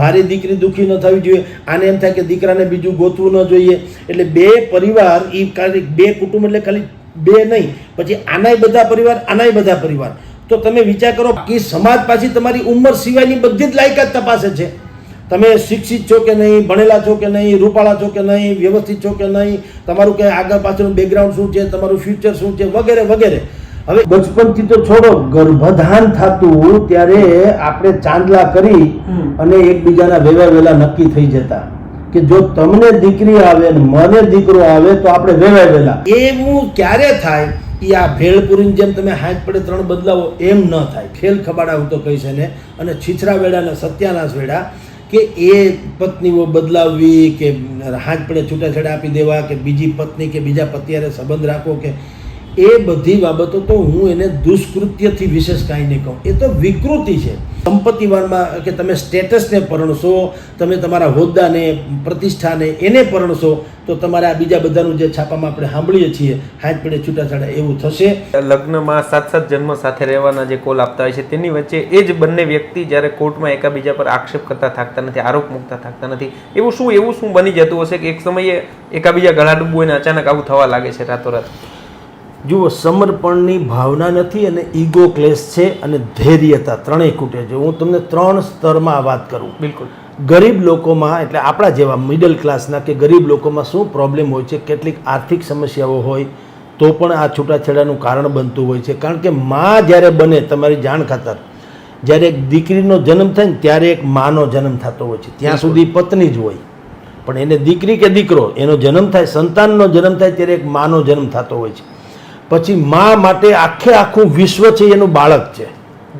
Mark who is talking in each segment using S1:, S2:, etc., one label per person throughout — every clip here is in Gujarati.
S1: મારી દીકરી દુઃખી ન થવી જોઈએ. આને એમ થાય કે દીકરાને બીજું ગોતવું ન જોઈએ. એટલે બે પરિવાર એ ખાલી બે કુટુંબ એટલે ખાલી બે નહીં, પછી આનાય બધા પરિવાર, આનાય બધા પરિવાર. તો તમે વિચાર કરો કે સમાજ પાછી તમારી ઉંમર સિવાયની બધી જ લાયકાત તપાસે છે. તમે શિક્ષિત છો કે નહીં, ભણેલા છો કે નહીં, રૂપાળા છો કે નહીં, વ્યવસ્થિત છો કે નહીં, તમારું કે આગળ પાછળનું બેકગ્રાઉન્ડ શું છે, તમારું ફ્યુચર શું છે, વગેરે વગેરે. હવે બચપનથી તો છોડો ગર્ભધાન થતું ત્યારે આપણે ચાંદલા કરી અને એકબીજાના વેવા વેલા નક્કી થઈ જતા. કે જો તમને દીકરી આવે ને મને દીકરો આવે તો આપણે વેવાય વેલા. એવું ક્યારે થાય? એ આ ભેળપુરીની જેમ તમે હાથ પડે ત્રણ બદલાવો એમ ન થાય. ખેલ ખબાડા હું તો કહીશ એને. અને છીછરા વેડા ને સત્યાનાશ વેડા કે એ પત્નીઓ બદલાવવી કે હાથ પડે છૂટાછેડા આપી દેવા કે બીજી પત્ની કે બીજા પતિયારે સંબંધ રાખવો કે એ બધી બાબતો તો હું એને દુષ્કૃત્યથી વિશેષ કાંઈ નહીં કહું. એ તો વિકૃતિ છે. સંપત્તિવાનમાં કે તમે સ્ટેટસને પરણશો, તમે તમારા હોદ્દાને, પ્રતિષ્ઠાને એને પરણશો, તો તમારે આ બીજા બધાનું જે છાપામાં આપણે સાંભળીએ છીએ, હાથ પડે છૂટાછાડા એવું થશે.
S2: લગ્નમાં સાત સાત જન્મ સાથે રહેવાના જે કોલ આપતા હોય છે, તેની વચ્ચે એ જ બંને વ્યક્તિ જ્યારે કોર્ટમાં એકાબીજા પર આક્ષેપ કરતા થાકતા નથી, આરોપ મૂકતા થાકતા નથી, એવું શું એવું શું બની જતું હશે કે એક સમયે એકાબીજા ગળા ડૂબવું અને અચાનક આવું થવા લાગે છે રાતોરાત?
S1: જુઓ સમર્પણની ભાવના નથી અને ઈગો ક્લેશ છે અને ધૈર્યતા ત્રણેય ખૂટે છે. હું તમને ત્રણ સ્તરમાં વાત કરું.
S2: બિલકુલ.
S1: ગરીબ લોકોમાં એટલે આપણા જેવા મિડલ ક્લાસના કે ગરીબ લોકોમાં શું પ્રોબ્લેમ હોય છે કેટલીક આર્થિક સમસ્યાઓ હોય તો પણ આ છૂટાછેડાનું કારણ બનતું હોય છે. કારણ કે માં જ્યારે બને તમારી જાણ ખાતર જ્યારે એક દીકરીનો જન્મ થાય ને ત્યારે એક માનો જન્મ થતો હોય છે. ત્યાં સુધી પત્ની જ હોય. પણ એને દીકરી કે દીકરો એનો જન્મ થાય સંતાનનો જન્મ થાય ત્યારે એક માનો જન્મ થતો હોય છે. પછી મા માટે આખે આખું વિશ્વ છે એનું બાળક છે.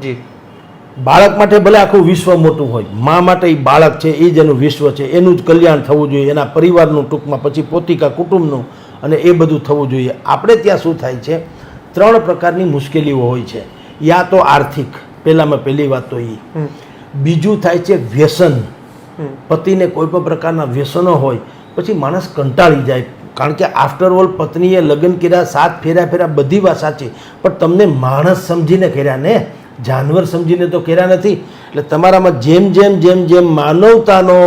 S2: જી.
S1: બાળક માટે ભલે આખું વિશ્વ મોટું હોય મા માટે એ બાળક છે એ જ એનું વિશ્વ છે એનું જ કલ્યાણ થવું જોઈએ એના પરિવારનું ટૂંકમાં પછી પોતિકા કુટુંબનું અને એ બધું થવું જોઈએ. આપણે ત્યાં શું થાય છે? ત્રણ પ્રકારની મુશ્કેલીઓ હોય છે. યા તો આર્થિક પહેલામાં પહેલી વાત તો એ બીજું થાય છે વ્યસન. પતિને કોઈ પણ પ્રકારના વ્યસનો હોય પછી માણસ કંટાળી જાય કારણ કે આફ્ટર ઓલ પત્નીએ લગ્ન કર્યા, સાત ફેર્યા ફેર્યા બધી વાત સાચી. પણ તમને માણસ સમજીને કર્યા ને? જાનવર સમજીને તો કર્યા નથી. એટલે તમારામાં જેમ જેમ જેમ જેમ માનવતાનો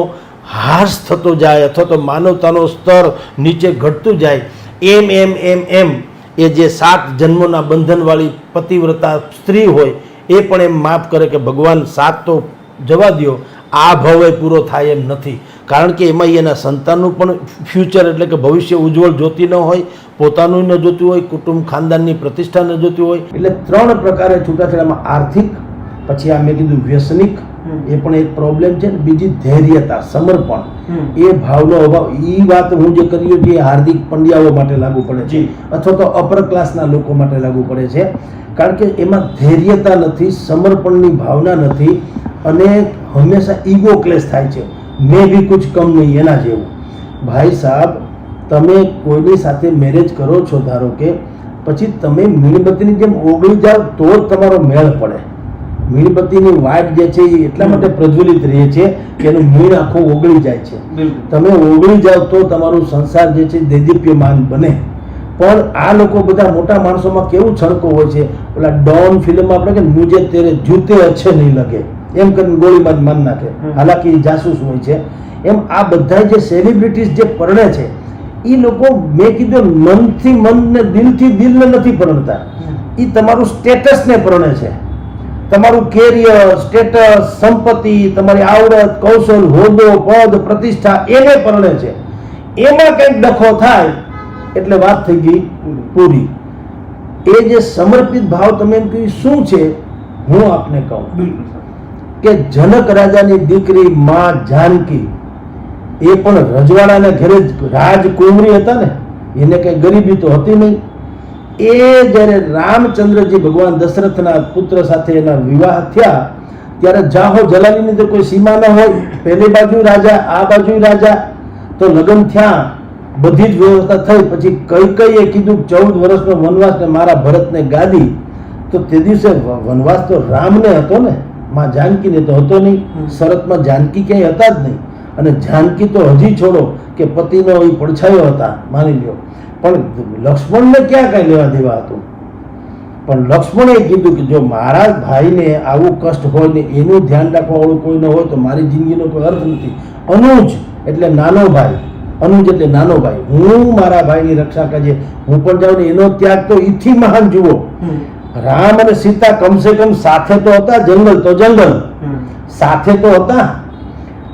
S1: હાસ થતો જાય અથવા તો માનવતાનો સ્તર નીચે ઘટતું જાય, એમ એમ એમ એમ એ જે સાત જન્મોના બંધનવાળી પતિવ્રતા સ્ત્રી હોય, એ પણ એમ માફ કરે કે ભગવાન સાત તો જવા દ્યો. આ ભવે પૂરો થાય એમ નથી. કારણ કે એમાં એના સંતાનનું પણ ફ્યુચર એટલે કે ભવિષ્ય ઉજ્જવળ જોતી ન હોય, પોતાનું ન જોતું હોય, કુટુંબ ખાનદાનની પ્રતિષ્ઠા ન જોતી હોય. એટલે ત્રણ પ્રકારે છૂટાછેડામાં આર્થિક પછી આ મેં કીધું વ્યસનિક એ પણ એક પ્રોબ્લેમ છે ને બીજી ધૈર્યતા સમર્પણ. એ ભાવનો અભાવ એ વાત હું જે કરી છે એ હાર્દિક પંડ્યાઓ માટે લાગુ પડે છે. અથવા તો અપર ક્લાસના લોકો માટે લાગુ પડે છે. કારણ કે એમાં ધૈર્યતા નથી સમર્પણની ભાવના નથી અને હંમેશા ઈગો ક્લેશ થાય છે. મેં બી કુછ કમ નહીં એના જેવું. ભાઈ સાહેબ તમે કોઈની સાથે મેરેજ કરો છો ધારો કે પછી તમે મીણબત્તીની જેમ ઓગળી જાઓ તો જ તમારો મેળ પડે. મીણબત્તીની વાટ જે છે એ એટલા માટે પ્રજ્વલિત રહે છે કે એનું મીણ આખું ઓગળી જાય છે. તમે ઓગળી જાઓ તો તમારું સંસાર જે છે દેદીપ્યમાન બને. પણ આ લોકો બધા મોટા માણસોમાં કેવું છણકો હોય છે? ઓલા ડોન ફિલ્મમાં આપણે કે મુજે તેરે જૂતે અચ્છે નહીં લગે. એમ કરીને ગોળીમાં જ માન નાખે હાલાકી જાસૂસ હોય છે. એમ આ બધા જે સેલિબ્રિટીઝ જે પરણે છે એ લોકો મેં કીધું મનથી મનને દિલથી દિલને નથી પરણતા. એ તમારું સ્ટેટસને પરણે છે. તમારું કેરિયર સ્ટેટસ સંપત્તિ તમારી આવડત કૌશલ હોદ્દો પદ પ્રતિષ્ઠા એને પરણે છે. એમાં કંઈક ડખો થાય એટલે વાત થઈ ગઈ પૂરી. એ જે સમર્પિત ભાવ તમે એમ કહ્યું શું છે? હું આપને કહું.
S2: બિલકુલ
S1: કે જનક રાજાની દીકરી માં જાનકી એ પણ રજવાડાના ઘરે જ રાજકુંવરી હતા ને એને કઈ ગરીબી તો હતી નહીં. એ જ્યારે રામચંદ્રજી ભગવાન દશરથના પુત્ર સાથે એના વિવાહ થયા ત્યારે જાહો જલાલીની તો કોઈ સીમા ન હોય પહેલી બાજુ રાજા આ બાજુ રાજા તો લગ્ન થયા બધી જ વ્યવસ્થા થઈ પછી કઈ કઈ એ કીધું ચૌદ વર્ષનો વનવાસ ને મારા ભરતને ગાદી તો તે દિવસે વનવાસ તો રામને હતો ને માં જાનકીને તો હતો નહીં શરતમાં જાનકી ક્યાંય હતા જ નહીં અને જાનકી તો હજી છોડો કે પતિનો એ પડછાયો હતા માની લ્યો. પણ લક્ષ્મણને ક્યાં કાંઈ લેવા દેવા હતું પણ લક્ષ્મણે કીધું કે જો મારા ભાઈને આવું કષ્ટ હોય ને એનું ધ્યાન રાખવા વાળું કોઈ ન હોય તો મારી જિંદગીનો કોઈ અર્થ નથી. અનુજ એટલે નાનો ભાઈ. અનુજ એટલે નાનો ભાઈ. હું મારા ભાઈની રક્ષા કરજે હું પણ જાઉં ને એનો ત્યાગ તો ઈથી મહાન જુઓ. રામ અને સીતા કમસે કમ સાથે તો હતા જંગલ તો જંગલ. સાથે તો હતા.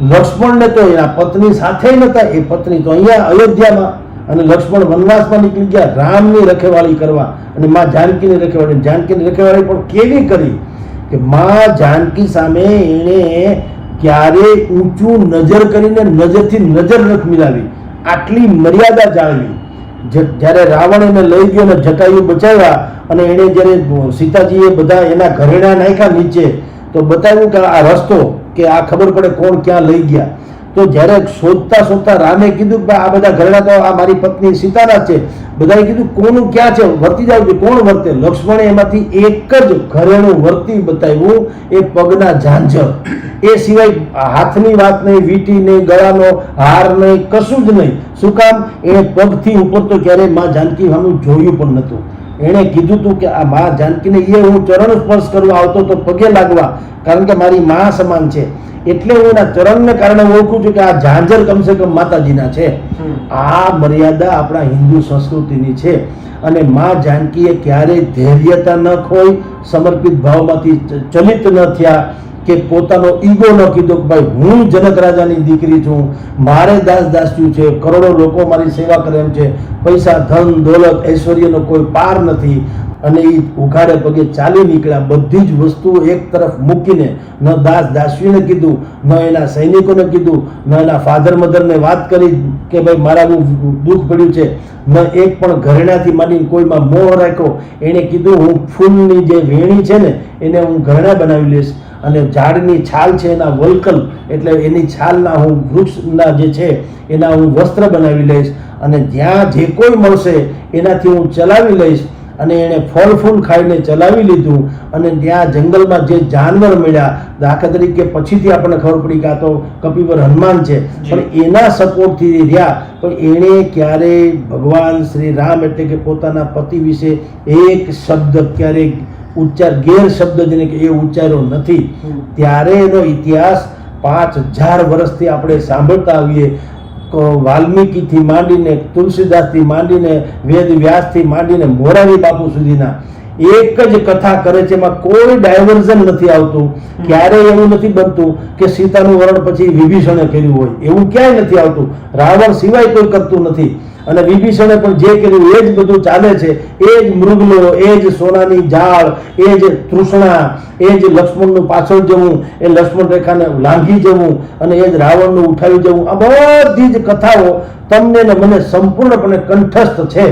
S1: લક્ષ્મણને તો એના પત્ની સાથે નહોતા એ પત્ની તો અહીંયા અયોધ્યામાં અને લક્ષ્મણ વનવાસમાં નીકળી ગયા, રામની રખેવાળી કરવા અને માં જાનકીની રખેવાળી. જાનકીની રખેવાળી પણ કેવી કરી કે માં જાનકી સામે એણે ક્યારે ઊંચું નજર કરીને નજરથી નજર નથી મિલાવી. આટલી મર્યાદા જાળવી. જ્યારે રાવણ એને લઈ ગયો અને જટાયુ બચાવ્યા અને એણે જ્યારે સીતાજીએ બધા એના ઘરેણા નાખ્યા નીચે, તો બતાવ્યું કે આ રસ્તો કે આ ખબર પડે કોણ ક્યાં લઈ ગયા. તો જ્યારે શોધતા શોધતા રામે કીધું કે આ બધા ઘરડા તો આ મારી પત્ની સીતાના છે, બધાએ કીધું કોનું ક્યાં છે? વર્તી જાવ કોણ વર્તે? લક્ષ્મણે એમાંથી એક જ ઘરેણું વર્તી બતાવ્યું, એ પગના ઝાંઝર. એ સિવાય હાથની વાત નહીં, વીટી નહીં, ગળાનો હાર નહીં, કશું જ નહીં. શું કામ? એણે પગથી ઉપર તો ક્યારેયમાં જાનકી સામું જોયું પણ નહોતું. એણે કીધું હતું કે આ મા જાનકીને એ હું ચરણ સ્પર્શ કરવા આવતો તો પગે લાગવા. કારણ કે મારી મા સમાન છે. એટલે હું એના ચરણને કારણે ઓળખું છું કે આ ઝાંઝર કમસે કમ માતાજીના છે. આ મર્યાદા આપણા હિન્દુ સંસ્કૃતિની છે. અને મા જાનકીએ ક્યારેય ધૈર્યતા ન ખોઈ સમર્પિત ભાવમાંથી ચલિત ન થયા કે પોતાનો ઈગો ન કીધો કે ભાઈ હું જનક રાજાની દીકરી છું મારે દાસ દાસ્યું છે કરોડો લોકો મારી સેવા કરે એમ છે. પૈસા ધન દોલત ઐશ્વર્યનો કોઈ પાર નથી. અને એ ઉઘાડે પગે ચાલી નીકળ્યા. બધી જ વસ્તુઓ એક તરફ મૂકીને ન દાસ દાસીને કીધું, ન એના સૈનિકોને કીધું, ન એના ફાધર મધરને વાત કરી કે ભાઈ મારા બહુ દુઃખ પડ્યું છે. ન એક પણ ઘરેણાથી માંડીને કોઈમાં મોહ રાખ્યો. એણે કીધું, હું ફૂલની જે વેણી છે ને, એને હું ઘરેણા બનાવી લઈશ. અને ઝાડની છાલ છે એના વલ્કલ, એટલે એની છાલના હું વૃક્ષના જે છે, એના હું વસ્ત્ર બનાવી લઈશ. અને જ્યાં જે કોઈ મળશે, એનાથી હું ચલાવી લઈશ. અને એણે ફળ ફૂલ ખાઈને ચલાવી લીધું અને ત્યાં જંગલમાં જે જાનવર મળ્યા દાખલા તરીકે પછીથી આપણને ખબર પડી કે આ તો કપિવર હનુમાન છે. પણ એના સપોર્ટથી રહ્યા. પણ એણે ક્યારેય ભગવાન શ્રી રામ એટલે કે પોતાના પતિ વિશે એક શબ્દ ક્યારેય ઉચ્ચાર ગેર શબ્દ જેને કે એ ઉચ્ચાર્યો નથી. ત્યારે એનો ઇતિહાસ પાંચ હજાર વર્ષથી આપણે સાંભળતા આવીએ. વાલ્મીકીથી માંડીને, તુલસીદાસથી માંડીને વેદ વ્યાસથી માંડીને, મોરારી બાપુ સુધીના એક જ કથા કરે છે, એમાં કોઈ ડાયવર્ઝન નથી આવતું. ક્યારેય એવું નથી બનતું કે સીતાનું વરણ પછી વિભીષણે કર્યું હોય. એવું ક્યાંય નથી આવતું. રાવણ સિવાય કોઈ કરતું નથી. અને વિભીષણે પણ જે કર્યું એ જ બધું ચાલે છે. એ જ મૃગલો એ જ સોનાની જાળ એ જ તૃષ્ણા એ જ લક્ષ્મણનું પાછળ જવું એ લક્ષ્મણ રેખાને લાંઘી જવું અને એ જ રાવણનું ઉઠાવી જવું. આ બધી જ કથાઓ તમને ને મને સંપૂર્ણપણે કંઠસ્થ છે.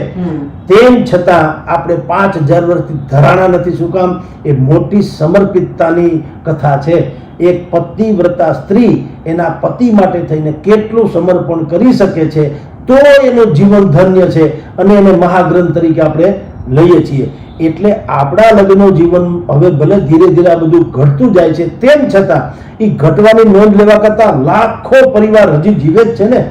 S1: તેમ છતાં આપણે પાંચ હજાર વર્ષથી ધરાણા નથી. શું કામ? એ મોટી સમર્પિતતાની કથા છે. એક પતિવ્રતા સ્ત્રી એના પતિ માટે થઈને કેટલું સમર્પણ કરી શકે છે? તો એનું જીવન ધન્ય છે અને એને મહાગ્રંથ તરીકે આપણે લઈએ છીએ. એટલે આપણા લગ્નનું જીવન હવે ભલે ધીરે ધીરે આ બધું ઘટતું જાય છે તેમ છતાં એ ઘટવાની નોંધ લેવા કરતાં લાખો પરિવાર હજી જીવે જ છે ને?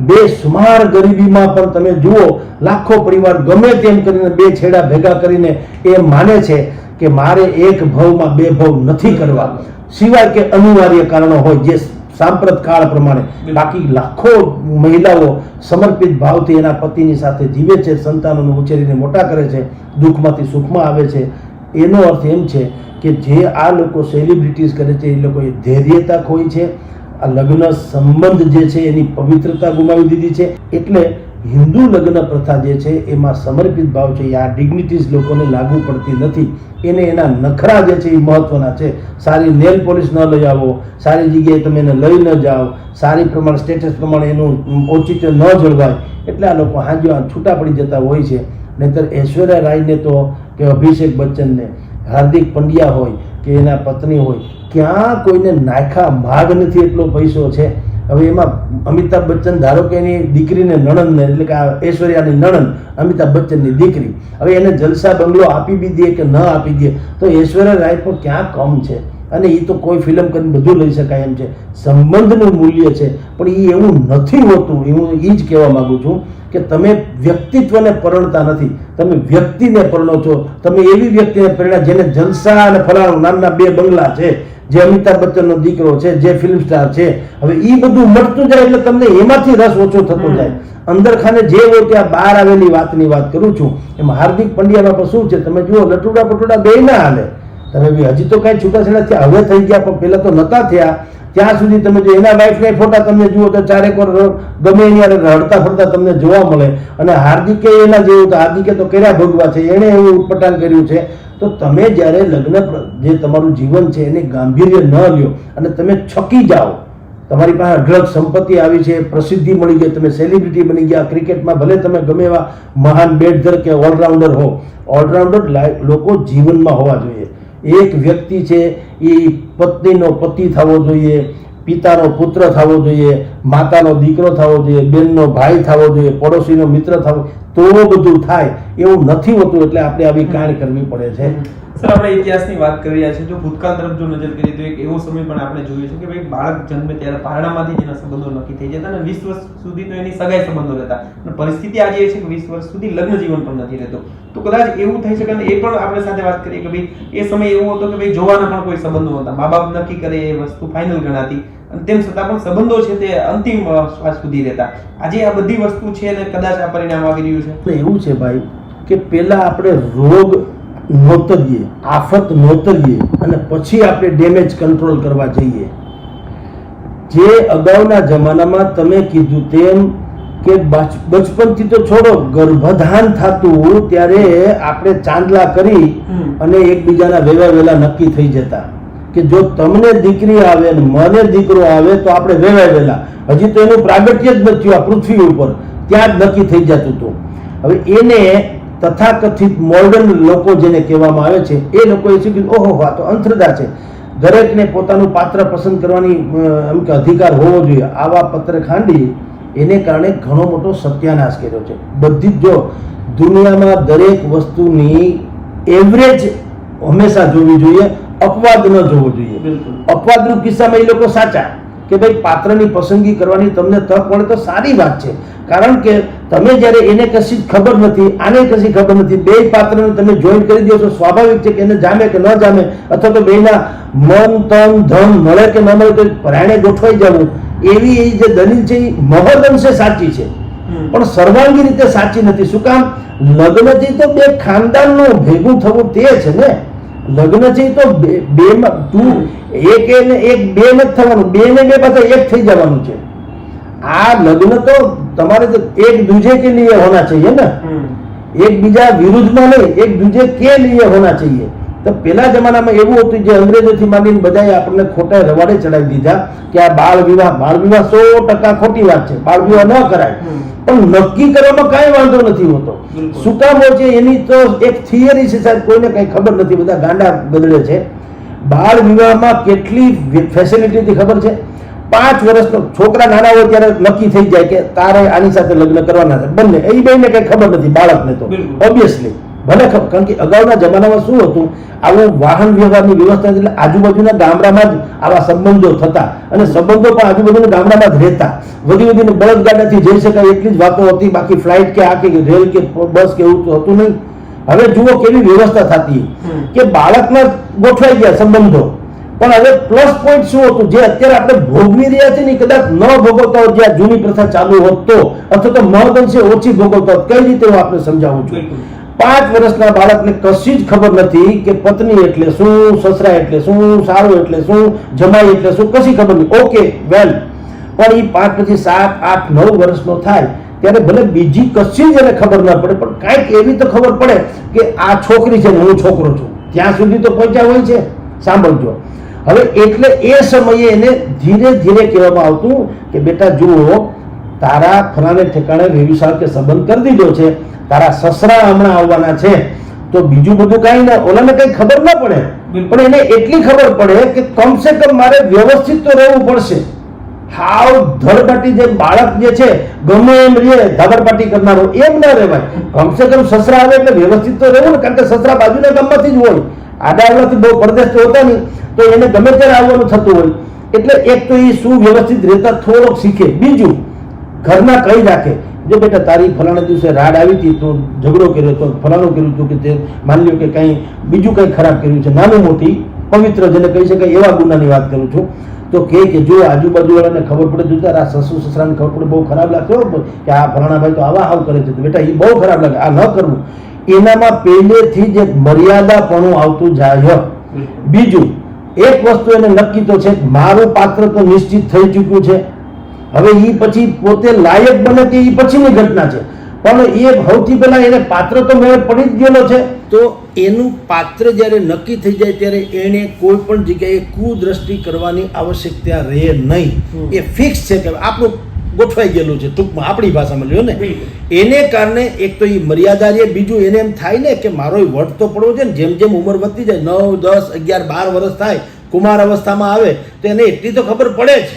S1: બેસુમાર ગરીબીમાં પણ તમે જુઓ લાખો પરિવાર ગમે તેમ કરીને બે છેડા ભેગા કરીને એ માને છે કે મારે એક ભવમાં બે ભવ નથી કરવા. સિવાય કે અનિવાર્ય કારણો હોય જે સાંપ્રત કાળ પ્રમાણે બાકી લાખો મહિલાઓ સમર્પિત ભાવથી એના પતિની સાથે જીવે છે સંતાનોને ઉછેરીને મોટા કરે છે દુઃખમાંથી સુખમાં આવે છે. એનો અર્થ એમ છે કે જે આ લોકો સેલિબ્રિટીઝ કરે છે એ લોકોએ ધૈર્યતા ખોઈ છે. આ લગ્ન સંબંધ જે છે એની પવિત્રતા ગુમાવી દીધી છે. એટલે હિન્દુ લગ્ન પ્રથા જે છે, એમાં સમર્પિત ભાવ છે. આ ડિગ્નિટીઝ લોકોને લાગુ પડતી નથી. એને એના નખરા જે છે, એ મહત્વના છે. સારી નેલ પોલિશ ન લઈ આવો. સારી જગ્યાએ તમે એને લઈ ન જાઓ. સારી પ્રમાણે સ્ટેટસ પ્રમાણે એનું ઔચિત્ય ન જળવાય. એટલે આ લોકો હાજો છૂટા પડી જતા હોય છે. નહીતર ઐશ્વર્યા રાયને તો કે અભિષેક બચ્ચનને હાર્દિક પંડ્યા હોય કે એના પત્ની હોય, ક્યાં કોઈને નાખા માગ નથી એટલો પૈસો છે. હવે એમાં અમિતાભ બચ્ચન, ધારો કે એની દીકરીને નણંદને, એટલે કે આ ઐશ્વર્યાની નણંદ, અમિતાભ બચ્ચનની દીકરી, હવે એને જલસા બંગલો આપી બી દે કે ન આપી દે તો ઐશ્વર્યા રાય પણ ક્યાં કમ છે? અને એ તો કોઈ ફિલ્મ કરીને બધું લઈ શકાય એમ છે. સંબંધનું મૂલ્ય છે, પણ એ એવું નથી હોતું. હું એ જ કહેવા માંગુ છું કે તમે વ્યક્તિત્વને પરણતા નથી. તમે વ્યક્તિને પરણો છો. તમે એવી વ્યક્તિને પરણ્યા જેને જલસા અને ફલાણું નામના બે બંગલા છે. જે અમિતાભ બચ્ચનનો દીકરો છે જે ફિલ્મ સ્ટાર છે હવે એ બધું મટતું જાય એટલે તમને એમાંથી રસ ઓછો થતો જાય. અંદર ખાને જે હોય ત્યાં બહાર આવેલી વાતની વાત કરું છું. એમાં હાર્દિક પંડ્યામાં પણ શું છે? તમે જુઓ લટુડા પટુડા બે ના હાલે. તમે બી હજી તો કાંઈ છૂટાછેડા થયા. હવે થઈ ગયા પણ પહેલાં તો નતા થયા. ત્યાં સુધી તમે જો એના વાઈફના ફોટા તમે જુઓ તો ચારેક વાર ગમે એની હારે રડતા ફરતા તમને જોવા મળે. અને હાર્દિકે એના જેવું તો હાર્દિકે તો કર્યા ભોગવા છે. એણે એવું ઉટપટાંગ કર્યું છે. તો તમે જ્યારે લગ્ન જે તમારું જીવન છે એને ગાંભીર્ય ન લ્યો અને તમે છકી જાઓ, તમારી પાસે અઢળક સંપત્તિ આવી છે, પ્રસિદ્ધિ મળી ગઈ, તમે સેલિબ્રિટી બની ગયા, ક્રિકેટમાં ભલે તમે ગમે એવા મહાન બેટધર કે ઓલરાઉન્ડર હો ઓલરાઉન્ડર લોકો જીવનમાં હોવા જોઈએ. એક વ્યક્તિ છે એ પત્નીનો પતિ થવો જોઈએ, પિતાનો પુત્ર થવો જોઈએ માતાનો દીકરો થવો જોઈએ, બેનનો ભાઈ થવો જોઈએ, પડોશીનો મિત્ર થવો તો બધું થાય. એવું નથી હોતું એટલે આપણે આવી કાણ કરવી પડે છે.
S2: સર, આપણે ઇતિહાસની વાત કરી રહ્યા છીએ. જો ભૂતકાળ તરફ જો નજર કરીએ તો એક એવો સમય પણ આપણે જોઈએ છે કે ભાઈ બાળક જન્મે ત્યારે પારણામાંથી એના સંબંધો નક્કી થઈ જતા અને વીસ વર્ષ સુધી તો એની સગાઈ સંબંધો રહેતા. અને પરિસ્થિતિ આજે એ છે કે વીસ વર્ષ સુધી લગ્ન જીવન પણ નથી રહેતું. તો કદાચ એવું થઈ શકે એ પણ આપણે સાથે વાત કરીએ કે ભાઈ એ સમય એવો હતો કે ભાઈ જોવાના પણ કોઈ સંબંધો હતા મા બાપ નક્કી કરે એ વસ્તુ ફાઇનલ ગણાતી. અને તેમ છતાં પણ સંબંધો છે તે અંતિમ શ્વાસ સુધી રહેતા. આજે આ બધી વસ્તુ છે અને કદાચ આ પરિણામ આવી રહ્યું છે.
S1: એવું છે ભાઈ કે પહેલા આપણે રોગ નોતરીએ આફત નોતરીએ અને પછી આપણે ડેમેજ કંટ્રોલ કરવા જઈએ. જે અગાઉના જમાનામાં તમે કીધું તેમ કે બચ- બચપનથી તો છોડો ગર્ભધાન થતું ત્યારે આપણે ચાંદલા કરી અને એકબીજાના વેલા વેલા નક્કી થઈ જતા. કે જો તમને દીકરી આવે ને મને દીકરો આવે તો આપણે વેવાય વેલા. હજી તો એનું પ્રાગટ્ય જ નથી આ પૃથ્વી ઉપર. ત્યાં જ નક્કી થઈ જતું હતું. હવે એને તથાકથિત મોર્ડન લોકો જેને કહેવામાં આવે છે, એ લોકોએ શું કીધું? ઓહો આ તો અંધશ્રદ્ધા છે. દરેકને પોતાનું પાત્ર પસંદ કરવાની એમ કે અધિકાર હોવો જોઈએ. આવા પત્ર ખાંડી એને કારણે ઘણો મોટો સત્યાનાશ કર્યો છે. બધી જ જો દુનિયામાં દરેક વસ્તુની એવરેજ હંમેશા જોવી જોઈએ. અપવાદ ન જોવો જોઈએ.
S2: બિલકુલ.
S1: અપવાદરૂપ કિસ્સામાં એ લોકો સાચા કે ભાઈ પાત્રની પસંદગી કરવાની તમને તક મળે તો સારી વાત છે. કારણ કે તમે જ્યારે એને કશી ખબર નથી આને કશી ખબર નથી બે પાત્રને તમે જોઈન કરી દો છો સ્વાભાવિક છે કે એને જામે કે ન જામે અથવા તો બેના મન તન ધન મળે કે ન મળે તો પરાયણે ગોઠવાઈ જવું. એવી એ જે દલીલ છે એ મહદ અંશે સાચી છે. પણ સર્વાંગી રીતે સાચી નથી. શું કામ? લગ્નથી તો બે ખાનદાનનું ભેગું થવું તે છે ને? લગ્ન છે એ તો બે બેમાં તું એક એને એક બે નથી થવાનું બે ને બે પાછા એક થઈ જવાનું છે આ લગ્ન તો તમારે તો એક દૂજે કે લીએ હોના चाहिए ને
S2: હમ.
S1: એકબીજા વિરુદ્ધમાં નહીં એક દૂજે કે લીએ હોના चाहिए તો પેલા જમાનામાં એવું હતું જે અંગ્રેજોથી માંડીને બધાએ આપણને ખોટા રવાડે ચડાવી દીધા કે આ બાળ વિવાહ બાળ વિવાહ સો ટકા ખોટી વાત છે. બાળ વિવાહ ન કરાય. પણ નક્કી કરવામાં કાંઈ વાંધો નથી હોતો. શું કામ છે એની તો એક થિયરી છે સાહેબ કોઈને કાંઈ ખબર નથી બધા ગાંડા બદલે છે. બાળ વિવાહમાં કેટલી ફેસિલિટીથી ખબર છે? પાંચ વર્ષનો છોકરા નાના હોય ત્યારે નક્કી થઈ જાય કે તારે આની સાથે લગ્ન કરવાના છે. બંને એ બંને કઈ ખબર નથી બાળકને તો. ઓબ્વિયસલી ભલે ખબર કારણ કે અગાઉના જમાનામાં શું હતું? આવો વાહન વ્યવહારની વ્યવસ્થા એટલે આજુબાજુના ગામડામાં જ આવા સંબંધો થતા અને સંબંધો પણ આજુબાજુના ગામડામાં જ રહેતા. વધી વધીને બળદગાડાથી જઈ શકાય એટલી જ વાતો હતી. બાકી ફ્લાઇટ કે આ કે રેલ કે બસ કે એવું હતું નહીં. હવે જુઓ કેવી વ્યવસ્થા થતી. કે બાળકમાં ગોઠવાઈ ગયા સંબંધો. પણ હવે પ્લસ પોઈન્ટ શું હતું? જે અત્યારે આપણે ભોગવી રહ્યા છીએ ને કદાચ ન ભોગવતા હોત જ્યાં જૂની પ્રથા ચાલુ હોત તો અથવા તો મહદઅંશે ઓછી ભોગવતા હોત કઈ રીતે હું આપણે સમજાવું છું. પાંચ વર્ષના બાળકને કશી જ ખબર નથી કે પત્ની એટલે શું, સસરા એટલે શું, સારું એટલે શું, જમાઈ એટલે શું, કશી ખબર નહીં ઓકે વેલ પણ એ પાંચ પછી સાત, આઠ, નવ વર્ષનો થાય, ત્યારે ભલે બીજી કશી જ એને ખબર ન પડે, પણ કાંઈક એવી તો ખબર પડે કે આ છોકરી છે ને હું છોકરો છું. ત્યાં સુધી તો પહોંચ્યા હોય છે. સાંભળજો. હવે એટલે એ સમયે એને ધીરે ધીરે કહેવામાં આવતું કે બેટા જુઓ તારા ફલાને ઠેકાણે વ્યવસાય કે સંબંધ કરી દીધો છે તારા સસરા હમણાં આવવાના છે તો બીજું બધું કાંઈ ના ઓલાને કંઈ ખબર ના પડે. પણ એને એટલી ખબર પડે કે કમસે કમ મારે વ્યવસ્થિત તો રહેવું પડશે. હાવ ધડપાટી જે બાળક જે છે ગમે એમ રે ધાબરપાટી કરનારો એમ ના રહેવાય. કમસે કમ સસરા આવે એટલે વ્યવસ્થિત તો રહેવું ને કારણ કે સસરા બાજુના ગામમાંથી જ હોય. આડા બહુ પરદેશ તો હોતા નહીં. તો એને ગમે ત્યારે આવવાનું થતું હોય. એટલે એક તો એ સુવ્યવસ્થિત રહેતા થોડોક શીખે. બીજું ઘરના કહી રાખે જો બેટા તારી ફલાણા દિવસે રાડ આવી હતી તો ઝઘડો કર્યો તો ફલાણું કર્યું હતું કે તે માની લ્યો કે કંઈ બીજું કંઈ ખરાબ કર્યું છે નાનું મોટી પવિત્ર જેને કહી શકાય એવા ગુનાની વાત કરું છું. તો કે કે જો આજુબાજુવાળાને ખબર પડે જોતા આ સસુ સસરાને ખબર પડે બહુ ખરાબ લાગતો કે આ ફલાણા ભાઈ તો આવા આવ કરે છે. બેટા એ બહુ ખરાબ લાગે આ ન કરવું. એનામાં પહેલેથી જ એક મર્યાદાપણું આવતું જાય. બીજું એક વસ્તુ એને નક્કી તો છે મારું પાત્ર તો નિશ્ચિત થઈ ચૂક્યું છે. હવે એ પછી પોતે લાયક બને તે એ પછીની ઘટના છે. પણ એ સૌથી પહેલાં એને પાત્ર તો મેળ પડી જ ગયેલો છે. તો એનું પાત્ર જ્યારે નક્કી થઈ જાય ત્યારે એને કોઈ પણ જગ્યાએ કુદ્રષ્ટિ કરવાની આવશ્યકતા રહે નહીં. એ ફિક્સ છે કે આપણું ગોઠવાઈ ગયેલું છે. ટૂંકમાં આપણી ભાષામાં લ્યો ને. એને કારણે એક તો એ મર્યાદા છે બીજું એને એમ થાય ને કે મારો વટ તો પડવો છે ને જેમ જેમ ઉંમર વધતી જાય નવ દસ અગિયાર બાર વર્ષ થાય કુમાર અવસ્થામાં આવે તો એને એટલી તો ખબર પડે જ.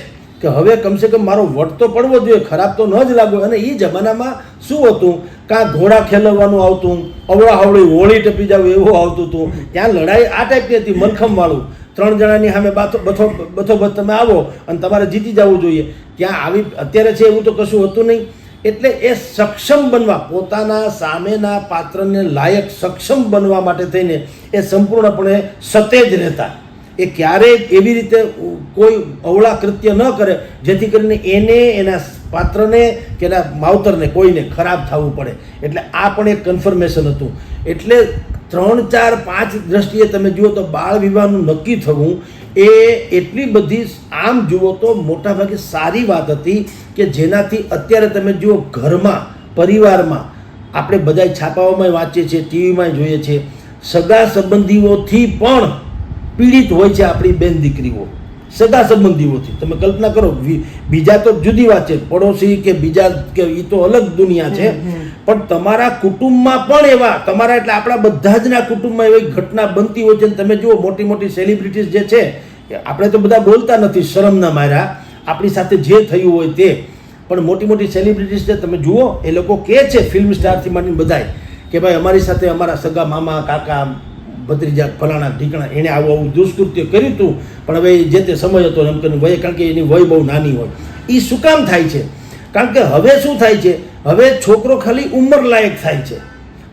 S1: કે હવે કમસે કમ મારો વટ તો પડવો જોઈએ, ખરાબ તો ન જ લાગો. અને એ જમાનામાં શું હતું? કાં ઘોડા ખેલવવાનું આવતું, અવળા હવળી હોળી ટપી જાવ એવું આવતું હતું. ત્યાં લડાઈ આ ટાઈપની હતી, મલખમવાળું. ત્રણ જણાની સામે બાથો, બથો બથો, બથ, તમે આવો અને તમારે જીતી જવું જોઈએ. ત્યાં આવી, અત્યારે છે એવું તો કશું હતું નહીં. એટલે એ સક્ષમ બનવા, પોતાના સામેના પાત્રને લાયક સક્ષમ બનવા માટે થઈને એ સંપૂર્ણપણે સતેજ રહેતા. એ ક્યારેય એવી રીતે કોઈ અવળા કૃત્ય ન કરે, જેથી કરીને એને, એના પાત્રને કે એના માવતરને કોઈને ખરાબ થવું પડે. એટલે આ પણ એક કન્ફર્મેશન હતું. એટલે ત્રણ, ચાર, પાંચ દ્રષ્ટિએ તમે જુઓ તો બાળ વિવાહનું નક્કી થવું એ એટલી બધી આમ જુઓ તો મોટાભાગે સારી વાત હતી કે જેનાથી અત્યારે તમે જુઓ ઘરમાં, પરિવારમાં આપણે બધા છાપાઓમાં વાંચીએ છીએ ટીવીમાં જોઈએ છીએ. સગા સંબંધીઓથી પણ પીડિત હોય છે આપણી બેન દીકરીઓ સગા સંબંધીઓથી. તમે કલ્પના કરો બીજા તો જુદી વાત છે પડોશી કે બીજા કે એ તો અલગ દુનિયા છે. પણ તમારા કુટુંબમાં પણ એવા તમારા એટલે આપણા બધા જ ના કુટુંબમાં એવી ઘટના બનતી હોય છે તમે જુઓ મોટી મોટી સેલિબ્રિટીઝ જે છે આપણે તો બધા બોલતા નથી શરમના માર્યા. આપણી સાથે જે થયું હોય તે. પણ મોટી મોટી સેલિબ્રિટીઝ છે તમે જુઓ એ લોકો કહે છે ફિલ્મ સ્ટારથી માંડીને બધાય કે ભાઈ અમારી સાથે અમારા સગા મામા કાકા ભત્રીજા ફલાણા ઢીકણા, એણે આવું આવું દુષ્કૃત્ય કર્યું હતું. પણ હવે જે તે સમય હતો, એમ કરીને વય, કારણ કે એની વય બહુ નાની હોય. એ શું કામ થાય છે? કારણ કે હવે શું થાય છે? હવે છોકરો ખાલી ઉંમર લાયક થાય છે.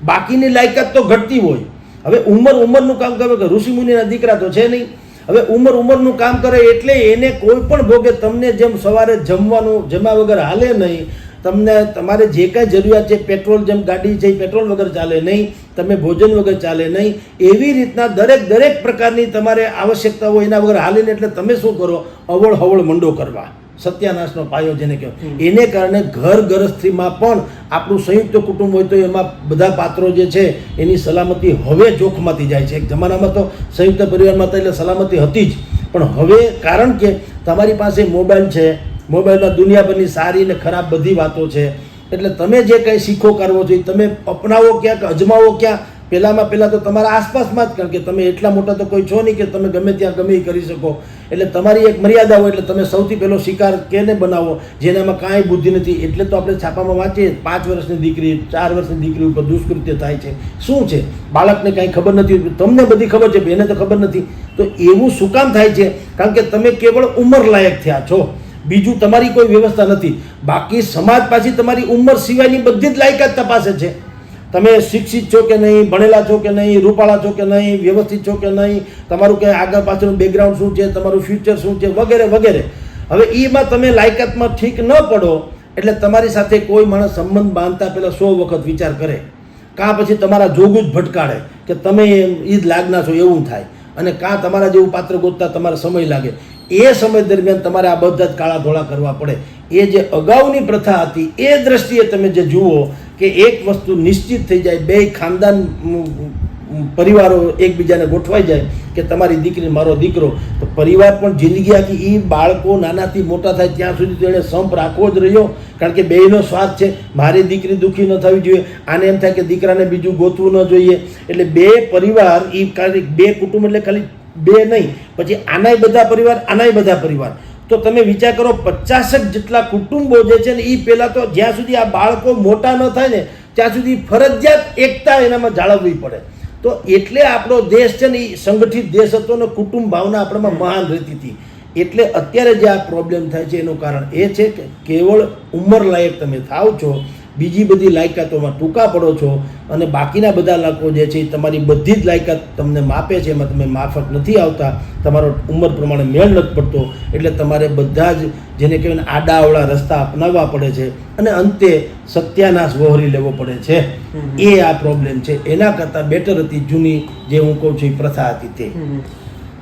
S1: બાકીની લાયકાત તો ઘટતી હોય. હવે ઉંમર, ઉંમરનું કામ કરે કે ઋષિમુનિના દીકરા તો છે નહીં. હવે ઉંમર, ઉંમરનું કામ કરે એટલે એને કોઈ પણ ભોગે તમને જેમ સવારે જમવાનું જમા વગર હાલે નહીં તમને તમારે જે કાંઈ જરૂરિયાત છે પેટ્રોલ જેમ ગાડી છે એ પેટ્રોલ વગર ચાલે નહીં તમે ભોજન વગર ચાલે નહીં એવી રીતના દરેક દરેક પ્રકારની તમારે આવશ્યકતા હોય એના વગર હાલીને એટલે તમે શું કરો? અવળ હવળ મંડો કરવા. સત્યાનાશનો પાયો જેને કહેવાય. એને કારણે ઘર ગૃહસ્થીમાં પણ આપણું સંયુક્ત કુટુંબ હોય તો એમાં બધા પાત્રો જે છે એની સલામતી હવે ચોખમાંથી જાય છે. એક જમાનામાં તો સંયુક્ત પરિવારમાં તો એટલે સલામતી હતી જ. પણ હવે કારણ કે તમારી પાસે મોબાઈલ છે મોબાઈલમાં દુનિયાભરની સારી ને ખરાબ બધી વાતો છે. એટલે તમે જે કંઈ શીખો કરવો જોઈએ તમે અપનાવો ક્યાં કે અજમાવો ક્યાં? પહેલાંમાં પહેલાં તો તમારા આસપાસમાં જ, કારણ કે તમે એટલા મોટા તો કોઈ છો નહીં કે તમે ગમે ત્યાં ગમે એ કરી શકો. એટલે તમારી એક મર્યાદા હોય, એટલે તમે સૌથી પહેલો શિકાર કેને બનાવો? જેનામાં કાંઈ બુદ્ધિ નથી. એટલે તો આપણે છાપામાં વાંચીએ, પાંચ વર્ષની દીકરી, ચાર વર્ષની દીકરી ઉપર દુષ્કૃત્ય થાય છે. શું છે? બાળકને કાંઈ ખબર નથી. તમને બધી ખબર છે એને તો ખબર નથી. તો એવું શું કામ થાય છે? કારણ કે તમે કેવળ ઉંમર લાયક થયા છો. બીજું તમારી કોઈ વ્યવસ્થા નથી. બાકી સમાજ પાછી તમારી ઉંમર સિવાયની બધી જ લાયકાત તપાસે છે. તમે શિક્ષિત છો કે નહીં, ભણેલા છો કે નહીં, રૂપાળા છો કે નહીં, વ્યવસ્થિત છો કે નહીં, તમારું ક્યાંય આગળ પાછળનું બેકગ્રાઉન્ડ શું છે, તમારું ફ્યુચર શું છે, વગેરે વગેરે. હવે એમાં તમે લાયકાતમાં ઠીક ન પડો એટલે તમારી સાથે કોઈ માણસ સંબંધ બાંધતા પહેલાં સો વખત વિચાર કરે. કાં પછી તમારા જોગું જ ભટકાડે કે તમે એ જ લાગના છો, એવું થાય. અને કાં તમારા જેવું પાત્ર ગોતતા તમારે સમય લાગે. એ સમય દરમિયાન તમારે આ બધા જ કાળા ધોળા કરવા પડે. એ જે અગાઉની પ્રથા હતી, એ દ્રષ્ટિએ તમે જે જુઓ કે એક વસ્તુ નિશ્ચિત થઈ જાય, બે ખાનદાન પરિવારો એકબીજાને ગોઠવાઈ જાય કે તમારી દીકરી, મારો દીકરો. તો પરિવાર પણ જિંદગી આખી એ બાળકો નાનાથી મોટા થાય ત્યાં સુધી તો એણે સંપ રાખવો જ રહ્યો. કારણ કે બેયનો સ્વાદ છે, મારી દીકરી દુઃખી ન થવી જોઈએ. આને એમ થાય કે દીકરાને બીજું ગોતવું ન જોઈએ. એટલે બે પરિવાર એ ખાલી બે કુટુંબ એટલે ખાલી બે નહીં, પછી આનાય બધા પરિવાર, આનાય બધા પરિવાર. તો તમે વિચાર કરો, પચાસક જેટલા કુટુંબો જે છે ને એ પહેલાં તો જ્યાં સુધી આ બાળકો મોટા ન થાય ને, ત્યાં સુધી ફરજિયાત એકતા એનામાં જાળવવી પડે. તો એટલે આપણો દેશ છે ને એ સંગઠિત દેશ હતો ને, કુટુંબ ભાવના આપણામાં મહાન રહેતી હતી. એટલે અત્યારે જે આ પ્રોબ્લેમ થાય છે, એનું કારણ એ છે કે કેવળ ઉંમર લાયક તમે થાવ છો બીજી બધી લાયકાતોમાં ટૂંકા પડો છો અને બાકીના બધા લોકો જે છે એ તમારી બધી જ લાયકાત તમને માપે છે એમાં તમે માફક નથી આવતા તમારો ઉંમર પ્રમાણે મેળ નથી પડતો એટલે તમારે બધા જ જેને કહેવાય ને આડાઅવળા રસ્તા અપનાવવા પડે છે અને અંતે સત્યાનાશ વહોરી લેવો પડે છે. એ આ પ્રોબ્લેમ છે. એના કરતાં બેટર હતી જૂની જે હું કહું છું એ પ્રથા હતી તે.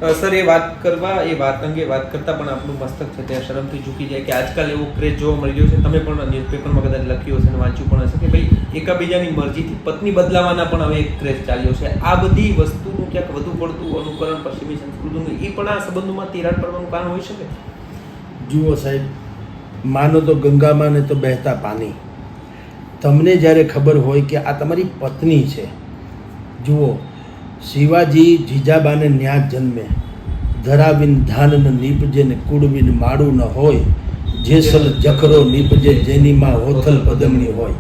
S2: સર, એ વાત કરવા, એ વાત અંગે વાત કરતા પણ આપણું મસ્તક છે ત્યાં શરમથી ઝૂકી જાય કે આજકાલ એવો ક્રેઝ જોવા મળી રહ્યો છે. તમે પણ ન્યૂઝપેપરમાં કદાચ લખ્યું હશે અને વાંચ્યું પણ હશે કે ભાઈ, એકાબીજાની મરજીથી પત્ની બદલાવાના પણ હવે એક ક્રેઝ ચાલ્યો છે. આ બધી વસ્તુનું ક્યાંક વધુ પડતું અનુકરણ પશ્ચિમી સંસ્કૃતિનું એ પણ આ સંબંધોમાં તિરાડ પડવાનું કારણ હોઈ શકે?
S1: જુઓ સાહેબ, માનો તો ગંગામાં ને તો બહેતા પાણી તમને જ્યારે ખબર હોય કે આ તમારી પત્ની છે, જુઓ શિવાજી જીજાબાને ન્યા જન્મે. ધરાવીન ધાનન નીપજે ને કુડવીન માડું ન હોય. જેસલ જખરો નીપજે જેની માં હોથલ પદમણી હોય.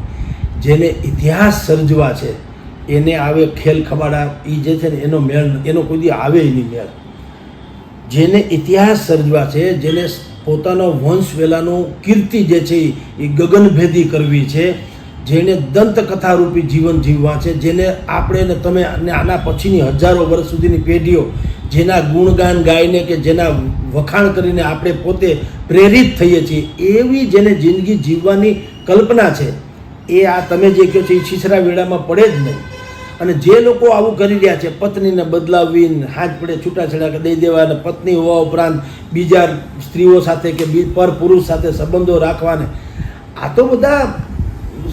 S1: જેને ઇતિહાસ સર્જવા છે, એને આવે ખેલ ખબાડા એ જે છે ને એનો મેળ એનો કોઈ દી આવે નહીં મેળ. જેને ઇતિહાસ સર્જવા છે, જેને પોતાનો વંશ વેલાનો કીર્તિ જે છે એ ગગનભેદી કરવી છે જેને દંતકથા રૂપી જીવન જીવવા છે, જેને આપણે ને તમે અને આના પછીની હજારો વર્ષ સુધીની પેઢીઓ જેના ગુણગાન ગાઈને કે જેના વખાણ કરીને આપણે પોતે પ્રેરિત થઈએ છીએ, એવી જેને જિંદગી જીવવાની કલ્પના છે, એ આ તમે જે કહો છો એ છીછરા વેળામાં પડે જ નહીં. અને જે લોકો આવું કરી રહ્યા છે, પત્નીને બદલાવી હાથ પડે છૂટાછેડા દઈ દેવા અને પત્ની હોવા ઉપરાંત બીજા સ્ત્રીઓ સાથે કે પર પુરુષ સાથે સંબંધો રાખવાને, આ તો બધા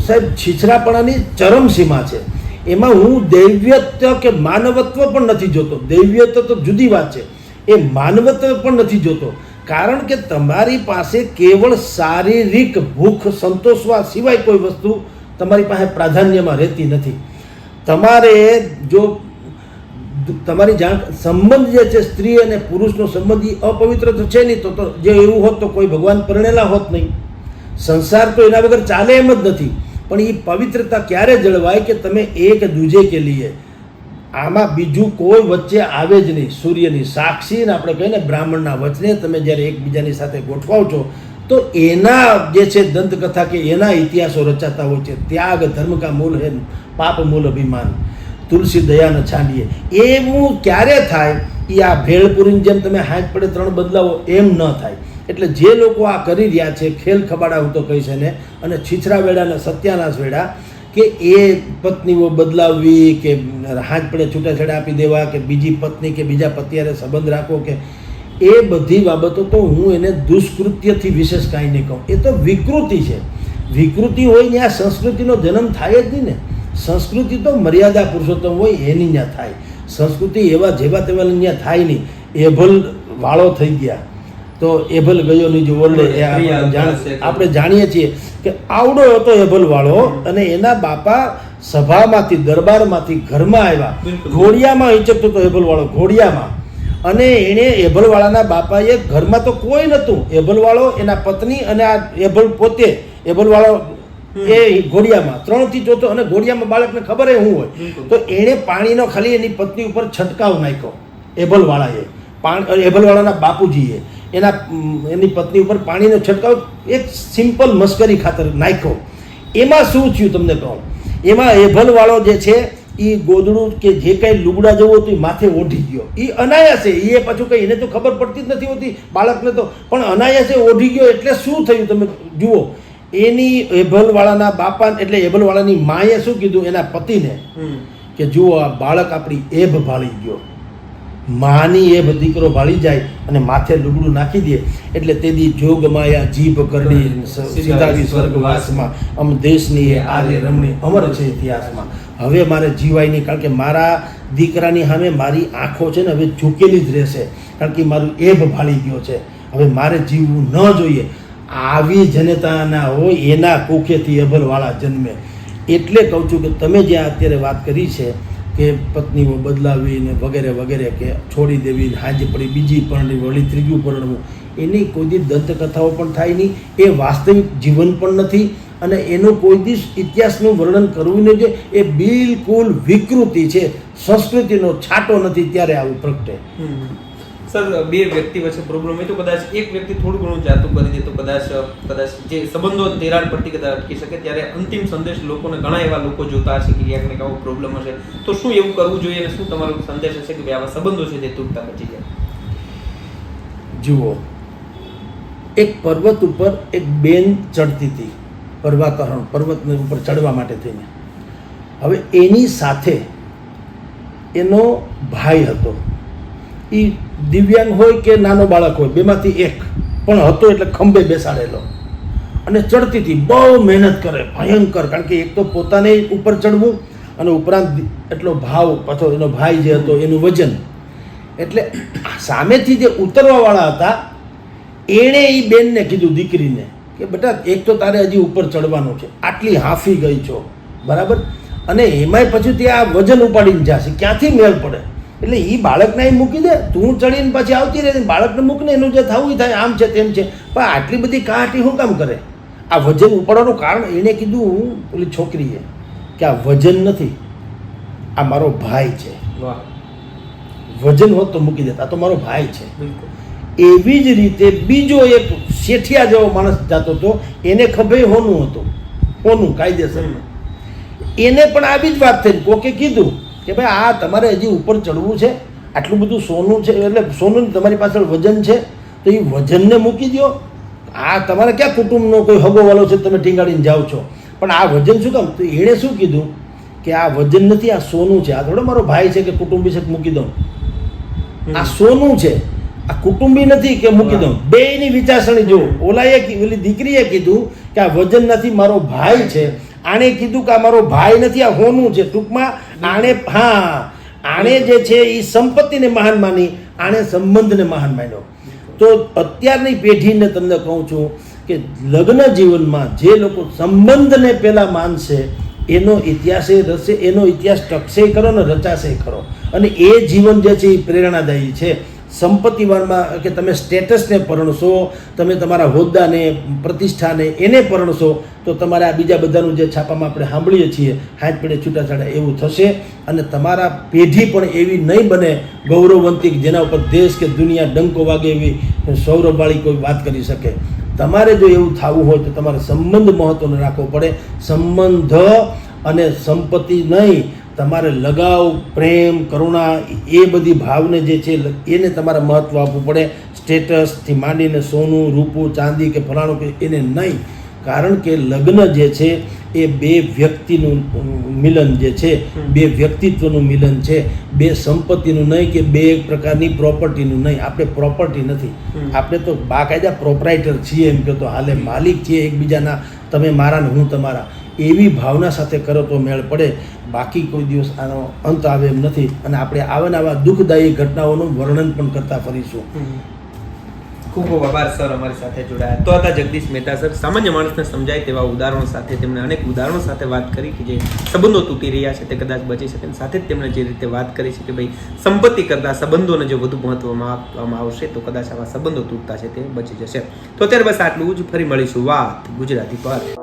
S1: સાહેબ, છીછરાપણાની ચરમસીમા છે. એમાં હું દૈવ્યત્વ કે માનવત્વ પણ નથી જોતો. દૈવ્યત્વ તો જુદી વાત છે. એ માનવત્વ પણ નથી જોતો. કારણ કે તમારી પાસે કેવળ શારીરિક ભૂખ સંતોષવા સિવાય કોઈ વસ્તુ તમારી પાસે પ્રાધાન્યમાં રહેતી નથી. તમારે જો તમારી જાણ સંબંધ જે છે, સ્ત્રી અને પુરુષનો સંબંધ એ અપવિત્ર તો છે નહીં, તો તો જે એવું હોત તો કોઈ ભગવાન પરણેલા હોત નહીં. સંસાર તો એના વગર ચાલે એમ જ નથી. પણ એ પવિત્રતા ક્યારે જળવાય કે તમે એક દૂજે કે લીએ? આમાં બીજું કોઈ વચ્ચે આવે જ નહીં. સૂર્યની સાક્ષી ને આપણે કહીએ ને, બ્રાહ્મણના વચને તમે જ્યારે એકબીજાની સાથે ગોઠવાવ છો, તો એના જે છે દંતકથા કે એના ઇતિહાસો રચાતા હોય છે. ત્યાગ, ધર્મ કા મૂલ હે, પાપ મૂલ અભિમાન. તુલસી દયાને છાંડીએ. એવું ક્યારે થાય? એ આ ભેળપુરીની જેમ તમે હાથ પડે ત્રણ બદલાવો, એમ ન થાય. એટલે જે લોકો આ કરી રહ્યા છે, ખેલ ખબાડા હું તો કહીશ એને, અને છીછરા વેડા અને સત્યાનાશ વેડા, કે એ પત્નીઓ બદલાવવી, કે હાથ પડે છૂટાછેડા આપી દેવા, કે બીજી પત્ની કે બીજા પતિયારે સંબંધ રાખવો, કે એ બધી બાબતો તો હું એને દુષ્કૃત્યથી વિશેષ કાંઈ નહીં કહું. એ તો વિકૃતિ છે. વિકૃતિ હોય આ સંસ્કૃતિનો જન્મ થાય જ નહીં ને. સંસ્કૃતિ તો મર્યાદા પુરુષોત્તમ હોય એની ત્યાં થાય. સંસ્કૃતિ એવા જેવા તેવા ત્યાં થાય નહીં. એભલ વાળો થઈ ગયા. તો એભલ ગયો નહીં જો ઓરડે એ આપણે આપણે જાણીએ છીએ કે આવડો હતો એભલ વાળો અને એના બાપા સભામાંથી દરબારમાંથી ઘરમાં આવ્યા. ઘોડિયામાં હિંચકતો હતો એભલ વાળો ઘોડિયામાં. અને એણે એભલવાળાના બાપાએ ઘરમાં તો કોઈ નહોતું. એભલવાળો એના પત્ની અને આ એભલ પોતે એભલવાળો એ ઘોડિયામાં. ત્રણથી ચોથો અને ઘોડિયામાં બાળકને ખબર એ શું હોય. તો એણે પાણીનો ખાલી એની પત્ની ઉપર છંટકાવ નાખ્યો એભલવાળાએ પાણી એભલવાળાના બાપુજીએ. એના એની પત્ની ઉપર પાણીનો છંટકાવ એક સિમ્પલ મસ્કરી ખાતર નાખ્યો. એમાં શું થયું તમને કહું? એમાં એભલવાળો જે છે એ ગોદડું કે જે કાંઈ લુગડા જવું હતું એ માથે ઓઢી ગયો. એ અનાયાસે એ પાછું કંઈ એને તો ખબર પડતી જ નથી હોતી બાળકને તો. પણ અનાયાસે ઓઢી ગયો એટલે શું થયું તમે જુઓ. એની એભલવાળાના બાપા એટલે એભલવાળાની માએ શું કીધું એના પતિને. કે જુઓ આ બાળક આપણી એભ ભાળી ગયો. માની એ દીકરો ભાળી જાય અને માથે લુગડું નાખી દે એટલે તેદી જોગ માયા જીભ કરડી સીધાવી સ્વર્ગવાસમાં. અમ દેશની એ આર્ય રમણી અમર છે ઇતિહાસમાં. હવે મારે જીવાય નહીં કારણ કે મારા દીકરાની સામે મારી આંખો છે ને હવે ઝૂકેલી જ રહેશે કારણ કે મારું એભ ભાળી ગયો છે. હવે મારે જીવવું ન જોઈએ. આવી જનતાના હોય એના કુખેથી અભરવાળા જન્મે. એટલે કહું છું કે તમે જે અત્યારે વાત કરી છે કે પત્નીઓ બદલાવી ને વગેરે વગેરે કે છોડી દેવી, હાજી પડી, બીજી પરણવી, વળી ત્રીજું પરણવું, એની કોઈ દી દંતકથાઓ પણ થાય નહીં. એ વાસ્તવિક જીવન પણ નથી અને એનું કોઈ દિવસ ઇતિહાસનું વર્ણન કરવું નહીં જોઈએ એ બિલકુલ વિકૃતિ છે. સંસ્કૃતિનો છાંટો નથી ત્યારે આવું પ્રગટે.
S2: સર, બે વ્યક્તિ વચ્ચે પ્રોબ્લેમ હોય તો કદાચ એક વ્યક્તિ થોડું ઘણું જાતું કરી દે તો કદાચ કદાચ જે સંબંધો તિરાડ પડતી કદાચ અટકી શકે, ત્યારે અંતિમ સંદેશ લોકોને ઘણા એવા લોકો જોતા હશે કે ક્યાંક ને આવો પ્રોબ્લેમ હશે. તો શું એવું કરવું જોઈએ અને શું તમારો સંદેશ હશે કે આવા સંબંધો છે તે તૂટતા બચી જાય
S1: જુઓ, એક પર્વત ઉપર એક બેન ચડતી હતી પર્વાતરણ પર્વતને ઉપર ચડવા માટે થઈને. હવે એની સાથે એનો ભાઈ હતો. એ દિવ્યાંગ હોય કે નાનો બાળક હોય, બેમાંથી એક. પણ હતો એટલે ખંભે બેસાડેલો. અને ચડતી હતી બહુ મહેનત કરે, ભયંકર. કારણ કે એક તો પોતાને ઉપર ચડવું અને ઉપરાંત એટલો ભાવ, પાછો એનો ભાઈ જે હતો, એનું વજન. એટલે સામેથી જે ઉતરવાવાળા હતા, એણે એ બેનને કીધું દીકરીને કે, બેટા, એક તો તારે હજી ઉપર ચડવાનું છે. આટલી હાફી ગઈ છો. બરાબર? અને એમાંય પછી ત્યાં વજન ઉપાડીને જશે. ક્યાંથી મેળ પડે? એટલે એ બાળકને અહીં મૂકી દે. તું ચડીને પછી આવતી રહે બાળકને મૂકને એનું જે થવું થાય આમ છે તેમ છે. પણ આટલી બધી કાહટી શું કામ કરે? આ વજન ઉપાડવાનું કારણ એણે કીધું પેલી છોકરીએ કે આ વજન નથી આ મારો ભાઈ છે. વજન હોત તો મૂકી દેતા. તો મારો ભાઈ છે. એવી જ રીતે બીજો એક શેઠિયા જેવો માણસ જતો હતો. એને ખભે હોનું હતું. હોનું કાયદેસર એને પણ આવી જ વાત થઈ કોકે કીધું કે ભાઈ આ તમારે હજી ઉપર ચડવું છે આટલું બધું સોનું છે એટલે સોનું તમારી પાછળ વજન છે તો એ વજનને મૂકી દો આ તમારે ક્યાં કુટુંબનો કોઈ હગો વાલો છે તમે ટીંગાડીને જાઓ છો. પણ આ વજન શું કામ? તો એણે શું કીધું? કે આ વજન નથી આ સોનું છે. આ થોડો મારો ભાઈ છે કે કુટુંબી છે મૂકી દઉં. આ સોનું છે. આ કુટુંબી નથી કે મૂકી દઉં. બેયની વિચારસરણી જો ઓલાએ ઓલી દીકરીએ કીધું કે આ વજન નથી મારો ભાઈ છે. આણે કીધું કે આ મારો ભાઈ નથી આ હોનું છે. ટૂંકમાં આણે, હા, આણે જે છે એ સંપત્તિને મહાન માની, આણે સંબંધને મહાન માન્યો. તો અત્યારની પેઢીને તમને કહું છું કે લગ્ન જીવનમાં જે લોકો સંબંધને પહેલાં માનશે, એનો ઇતિહાસ એ રચશે એનો ઇતિહાસ ટકશે ખરો ને રચાશે ખરો. અને એ જીવન જે છે એ પ્રેરણાદાયી છે. સંપત્તિવાનમાં કે તમે સ્ટેટસને પરણશો, તમે તમારા હોદ્દાને, પ્રતિષ્ઠાને એને પરણશો, તો તમારે આ બીજા બધાનું જે છાપામાં આપણે સાંભળીએ છીએ, હાથ પડે છૂટાછાડા એવું થશે. અને તમારા પેઢી પણ એવી નહીં બને ગૌરવવંતી જેના ઉપર દેશ કે દુનિયા ડંકો વાગે એવી સૌરભવાળી કોઈ વાત કરી શકે. તમારે જો એવું થવું હોય તો તમારે સંબંધ મહત્વનો રાખવો પડે. સંબંધ અને સંપત્તિ નહીં તમારે લગાવ, પ્રેમ, કરુણા, એ બધી ભાવને જે છે, એને તમારે મહત્ત્વ આપવું પડે. સ્ટેટસથી માંડીને સોનું, રૂપું, ચાંદી કે ફલાણું કે એને નહીં. કારણ કે લગ્ન જે છે એ બે વ્યક્તિનું મિલન જે છે બે વ્યક્તિત્વનું મિલન છે. બે સંપત્તિનું નહીં કે બે એક પ્રકારની પ્રોપર્ટીનું નહીં. આપણે પ્રોપર્ટી નથી. આપણે તો બાકાયદા પ્રોપરાઇટર છીએ એમ કે તો. હાલે માલિક છીએ એકબીજાના. તમે મારા ને હું તમારા. એવી ભાવના સાથે કરો તો મેળ પડે. બાકી કોઈ દિવસ આનો અંત આવે એમ નથી. અને આપણે આવા આવા દુઃખદાયી ઘટનાઓનું વર્ણન પણ કરતા ફરીશું.
S2: ખૂબ ખૂબ આભાર સર અમારી સાથે જોડાયા. તો હતા જગદીશ મહેતા સર, સામાન્ય માણસને સમજાય તેવા ઉદાહરણો સાથે તેમણે અનેક ઉદાહરણો સાથે વાત કરી કે જે સંબંધો તૂટી રહ્યા છે તે કદાચ બચી શકે. અને સાથે જ તેમણે જે રીતે વાત કરી છે કે ભાઈ, સંપત્તિ કરતાં સંબંધોને જો વધુ મહત્વમાં આપવામાં આવશે તો કદાચ આવા સંબંધો તૂટતા છે તે બચી જશે. તો અત્યારે બસ આટલું જ. ફરી મળીશું વાત ગુજરાતી પર.